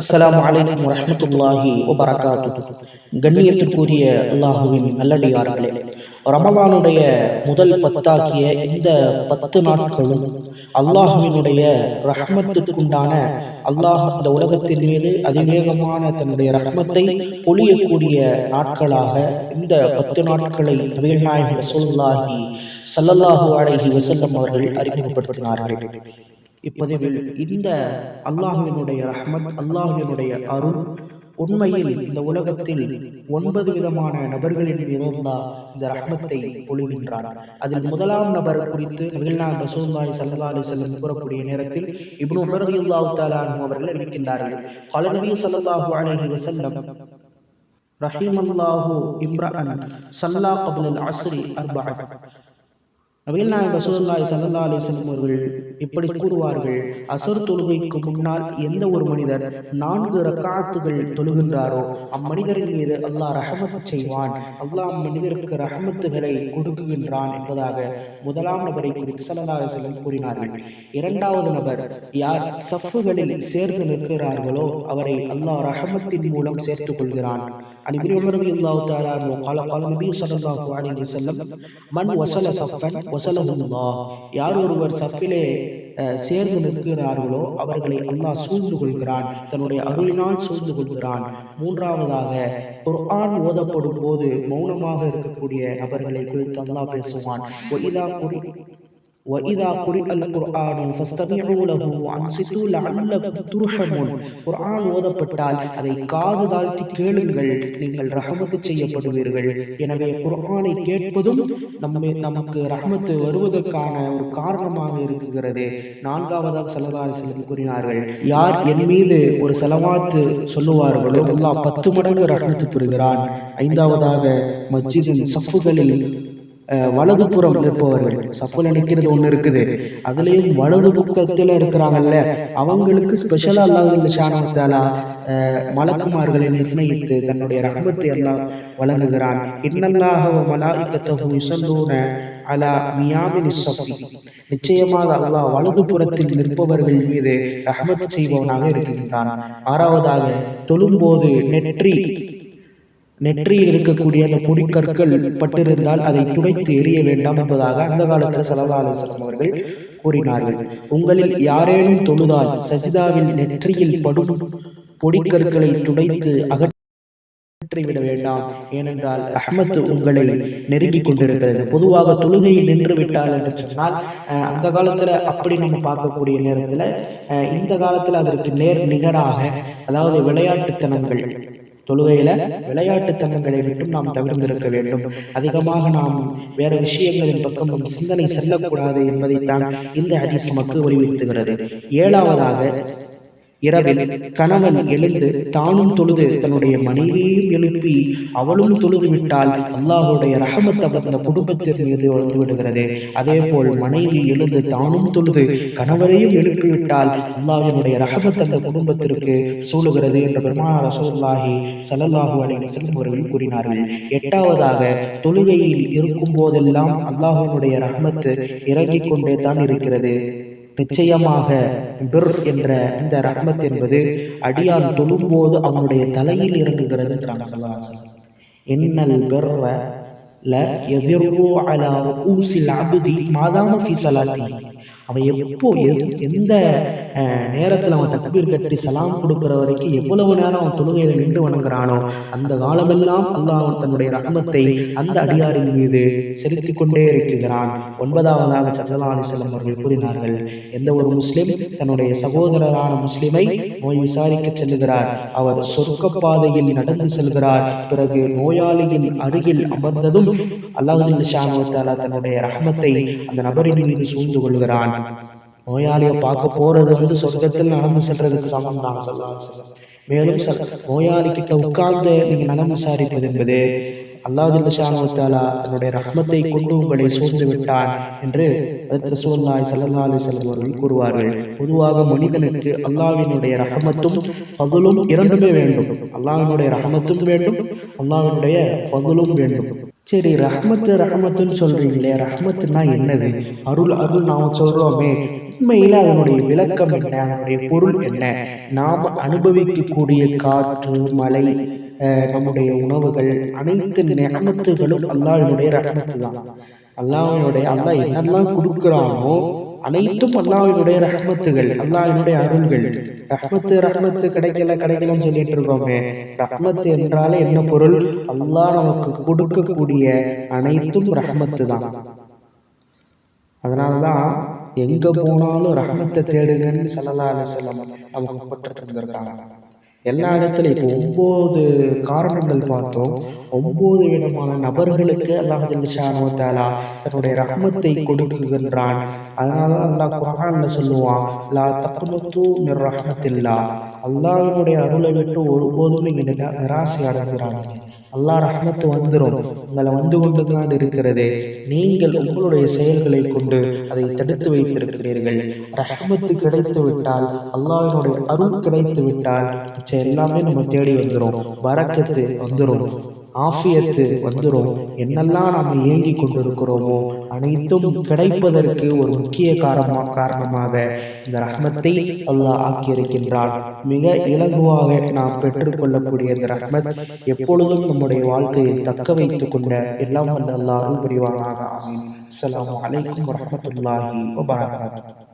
அஸ்லாம் அலைக்கும் வரமத்துல்லாஹி வபரகாத்து. கண்ணியத்திற்குரிய அல்லாஹுவின் நல்லடியார்களே ரமலானுடைய முதல் பத்தாக்கிய இந்த பத்து நாட்களும் அல்லாஹுவினுடைய ரஹமத்துக்குண்டான அல்லாஹ் இந்த உலகத்தின் மீது அதிவேகமான தன்னுடைய ரஹமத்தை பொழியக்கூடிய நாட்களாக இந்த பத்து நாட்களை நபிகள் நாயகம் ரசூலுல்லாஹி ஸல்லல்லாஹு அலைஹி வஸல்லம் அவர்கள் அறிமுகப்படுத்தினார்கள். இப்பதிவில் இந்த அல்லாஹுவினுடைய ரஹமத் அல்லாஹுவினுடைய அருள் உண்மையில் இந்த உலகத்தில் ஒன்பது விதமான நபர்களின் இருந்தா இந்த ரஹ்மத்தை பொழிகின்றார். அதில் முதலாம் நபர் குறித்து முதலாம் ரசூல்லாய் சல்லா செல்லம் கூறக்கூடிய நேரத்தில் இப்னு உமரது இல்லாஹு அவர்கள் இருக்கின்றார்கள் பல நபி சல்லாஹு அலஹி வசல்லம் ரஹீமல்லாஹு இம்ரான் சல்லா கபுல் அஸ்ரி அர்பா நபிகள் நாயகம் ரசூலுல்லாஹி ஸல்லல்லாஹு அலைஹி வஸல்லம் அவர்கள் இப்படி கூறுவார்கள் அசர் தொழுகைக்கு முன்னால் எந்த ஒரு மனிதர் நான்கு ரக்காத்துகள் தொழுகின்றாரோ அம்மனிதரின் மீது அல்லாஹ் ரஹமத்து செய்வான். அல்லாஹ் அம்மனிதருக்கு ரஹமத்துகளை கொடுக்குகின்றான் என்பதாக முதலாம் நபரை குறித்து ஸல்லல்லாஹு அலைஹி வஸல்லம் கூறினார்கள். இரண்டாவது நபர் யார் சஃப்புகளில் சேர்ந்து நிற்கிறார்களோ அவரை அல்லாஹ் ரஹமத்தின் மூலம் சேர்த்துக் கொள்கிறான். عن ابن عمر رضي الله تعالى عنه قال قال النبي صلى الله عليه وسلم من وصل صفا وصله الله யார் ஒருவர் சஃபிலே அஹ், சேர்ந்து நிற்கிறார்களோ அவர்களை அல்லாஹ் சூழ்ந்து கொள்கிறான் தன்னுடைய அருளினால் சூழ்ந்து கொள்கிறான் மூன்றாவதாக குர்ஆன் ஓதப்படும் போது மௌனமாக இருக்கக்கூடிய நபர்களை குறித்து அல்லாஹ் பேசுவான் وَإِذَا قُرِئ وَإِذَا قُرِئَ الْقُرْآنُ فَاسْتَمِعُوا لَهُ وَأَنصِتُوا لَعَلَّكُمْ تُرْحَمُونَ குர்ஆன் ஓதப்பட்டால் அதை காது தாழ்த்தி கேளுங்கள் நீங்கள் ரஹமத்து செய்யப்படுவீர்கள் எனவே குர்ஆனை கேட்பதும் நம்மை நமக்கு ரஹமத்து வருவதற்கான ஒரு காரணமாக இருக்குகிறது நான்காவதாக செலவாறு செல்லும் கூறினார்கள் யார் என் மீது ஒரு செலவாத்து சொல்லுவார்களோ அல்லாஹ் பத்து மடங்கு ரஹமத்து பெறுகிறான் ஐந்தாவதாக மஸ்ஜிதின் சஃப்புகளில் அஹ், வலதுபுறம் நிற்பவர்கள் சஃபுல நிற்கிறது ஒன்று இருக்குது. அதுலேயும் வலது பக்கத்தில் இருக்கிறாங்கல்ல. அவங்களுக்கு ஸ்பெஷலாக அல்லாஹ் ஷானத்தாலா மலக்குமார்களை நிர்ணயித்து தன்னுடைய ரஹமத்தை எல்லாம் வழங்குகிறான். இன்னல்லாக மலாய்க்கத்தஹு யுசல்லூன அலா மியாமின் சஃபி நிச்சயமாக அல்லாஹ் வலதுபுறத்தில் நிற்பவர்கள் மீது ரஹமத் செய்பவனாக இருக்கின்றான். ஆறாவதாக தொழும்போது நெற்றி நெற்றியில் இருக்கக்கூடிய அந்த பொடிக்கற்கள் பட்டிருந்தால் அதை துடைத்து எரிய வேண்டாம் என்பதாக அந்த காலத்தில் சல்லா அவர்கள் கூறினார்கள். உங்களில் யாரேனும் தொழுதால் சஜிதாவில் நெற்றியில் படும் பொடிக்கற்களை துடைத்து அகற்றிவிட வேண்டாம். ஏனென்றால் ரஹ்மத்து உங்களை நெருங்கிக் கொண்டிருக்கிறது. பொதுவாக தொழுகையில் நின்று விட்டால் என்று சொன்னால் அந்த காலத்துல அப்படி நம்ம பார்க்கக்கூடிய நேரத்துல அஹ், இந்த காலத்துல அதற்கு நேர் நிகராக அதாவது விளையாட்டுத்தனங்கள் தொழுகையில விளையாட்டுத்தனங்களை விட்டும் நாம் தவிர்ந்திருக்க வேண்டும். அதிகமாக நாம் வேற விஷயங்களின் பக்கம் நம் சிந்தனை செல்லக்கூடாது என்பதைத்தான் இந்த ஹதீஸ் நமக்கு வலியுறுத்துகிறது. ஏழாவதாக இரவில் கணவன் எழுந்து தானும் தொழுது தன்னுடைய மனைவியையும் எழுப்பி அவளும் தொழுது விட்டால் அல்லாஹுடைய ரஹமத் அவர் அந்த குடும்பத்தின் மீது வந்து விடுகிறது. அதே போல் மனைவி எழுந்து தானும் தொழுது கணவரையும் எழுப்பிவிட்டால் அல்லாஹினுடைய ரஹமத் அந்த குடும்பத்திற்கு சூழுகிறது என்ற பெருமானார் ரசூலுல்லாஹி சலல்லாஹு அலைஹி வஸல்லம் அவர்கள் கூறினார்கள். எட்டாவதாக தொழுகையில் இருக்கும் போதெல்லாம் அல்லாஹினுடைய ரஹமத் இறங்கிக் கொண்டே தான் இருக்கிறது. நிச்சயமாக பிர் என்ற இந்த ரஹ்மத் என்பது அடியான் தொழும்போது அவனுடைய தலையில் இறங்குகிறது என்றாங்க ஸல்லல்லாஹு இன்னல் பிர்ர ல யதிர்ரு அலா ரூசில் அபுதி மாதாம ஃபி அவன் எப்போ எந்த நேரத்தில் அவன் தக்பீர் கட்டி சலாம் கொடுக்குற வரைக்கும் எவ்வளவு நேரம் அவன் தொழுகையில் நின்று வணங்குறானோ அந்த காலமெல்லாம் அல்லாஹ் தன்னுடைய ரகமத்தை அந்த அடியாரின் மீது செலுத்தி கொண்டே இருக்கிறான். ஒன்பதாவதாக சல்லா அலிசல்லம் அவர்கள் கூறினார்கள் எந்த ஒரு முஸ்லிம் தன்னுடைய சகோதரரான முஸ்லிமை நோய் விசாரிக்க செல்லுகிறார் அவர் சொர்க்க பாதையில் நடந்து செல்கிறார் பிறகு நோயாளியின் அருகில் அமர்ந்ததும் அல்லாஹு ஷானுவத்தாலா தன்னுடைய ரகமத்தை அந்த நபரின் மீது சூழ்ந்து கொள்கிறான். நோயாளியை பார்க்க போறது வந்து சொர்க்கத்தில் நடந்து செல்றதுக்கு சமம் தான் மேலும் நோயாளி கிட்ட உட்கார்ந்து நீங்க நலம் விசாரிப்பது என்பது அல்லாஹ் ஷானுவத்தாலா தன்னுடைய ரஹ்மத்தை கொண்டு உங்களை சூழ்ந்து விட்டான் என்று ரசூலுல்லாஹி ஸல்லல்லாஹு அலைஹி அவர்கள் கூறுவார்கள். பொதுவாக மனிதனுக்கு அல்லாவினுடைய ரஹமத்தும் ஃபதுலும் இரண்டுமே வேண்டும். அல்லாவினுடைய ரஹமத்தும் வேண்டும் அல்லாவினுடைய ஃபதுலும் வேண்டும். சரி ரஹ்மத்து ரஹமத்துன்னு சொல்றீங்களே ரஹ்மத்துனா என்னது? அருள் அருள் நாம் சொல்றோமே. உண்மையில அதனுடைய விளக்கம் என்ன? அதனுடைய பொருள் என்ன? நாம் அனுபவிக்கக்கூடிய காற்று மலை நம்முடைய உணவுகள் அனைத்து நியமத்துகளும் அல்லாஹினுடைய ரஹமத்து தான் அல்லாஹினுடைய அல்லாஹ் என்னெல்லாம் கொடுக்குறானோ அனைத்தும் அல்லாவினுடைய ரஹ்மத்துகள் அல்லாவினுடைய அருள்கள். ரஹ்மத்து ரஹ்மத்து கிடைக்கல கிடைக்கலன்னு சொல்லிட்டு இருக்கோமே. ரஹ்மத்து என்றாலே என்ன பொருள்? அல்லாஹ் நமக்கு கொடுக்கக்கூடிய அனைத்தும் ரஹ்மத்து தான். அதனாலதான் எங்க போனாலும் ரஹ்மத்தை தேடுங்கன்னு சொல்லலாம் அலிசல்லாம் நமக்கு பற்ற தந்திருக்காங்க. எல்லா இடத்துலையும் இப்போ ஒம்பது காரணங்கள் பார்த்தோம். ஒம்பது விதமான நபர்களுக்கு அல்லாஹ் ஜல்லிஷானோ தாலா தன்னுடைய ரஹ்மத்தை கொடுக்குகின்றான். அதனால தான் அல்லாஹ் குரான்ல சொல்லுவான் லா தக்குனத்து மிர் ரஹ்மத்தில்லா. அல்லாஹினுடைய அருளை விட்டு ஒருபோதும் நீங்கள் நிராசை அடைஞ்சிடாங்க அல்லாஹ் ரஹ்மத்து வந்துடும் உங்களை வந்து கொண்டு தான் இருக்கிறது. நீங்கள் உங்களுடைய செயல்களை கொண்டு அதை தடுத்து வைத்திருக்கிறீர்கள். ரஹ்மத்து கிடைத்து விட்டால் அல்லாஹினுடைய அருள் கிடைத்து விட்டால் எல்லாமே நம்ம தேடி வந்துடும் வரக்கத்து வந்துடும் ஆஃபியத்து வந்துடும் என்னெல்லாம் நாம் இயங்கி கொண்டிருக்கிறோமோ அனைத்தும் கிடைப்பதற்கு ஒரு முக்கிய காரணமாக காரணமாக இந்த ரஹ்மத்தை அல்லாஹ் ஆக்கியிருக்கின்றான். மிக இலகுவாக நாம் பெற்றுக்கொள்ளக்கூடிய இந்த ரஹ்மத் எப்பொழுதும் நம்முடைய வாழ்க்கையை தக்க வைத்துக் கொண்ட எல்லாம் வல்ல அல்லாஹும் புரிவானாக அஸ்லாம் வலைக்கம் வரமத்துல்லாஹி வபரகாத்து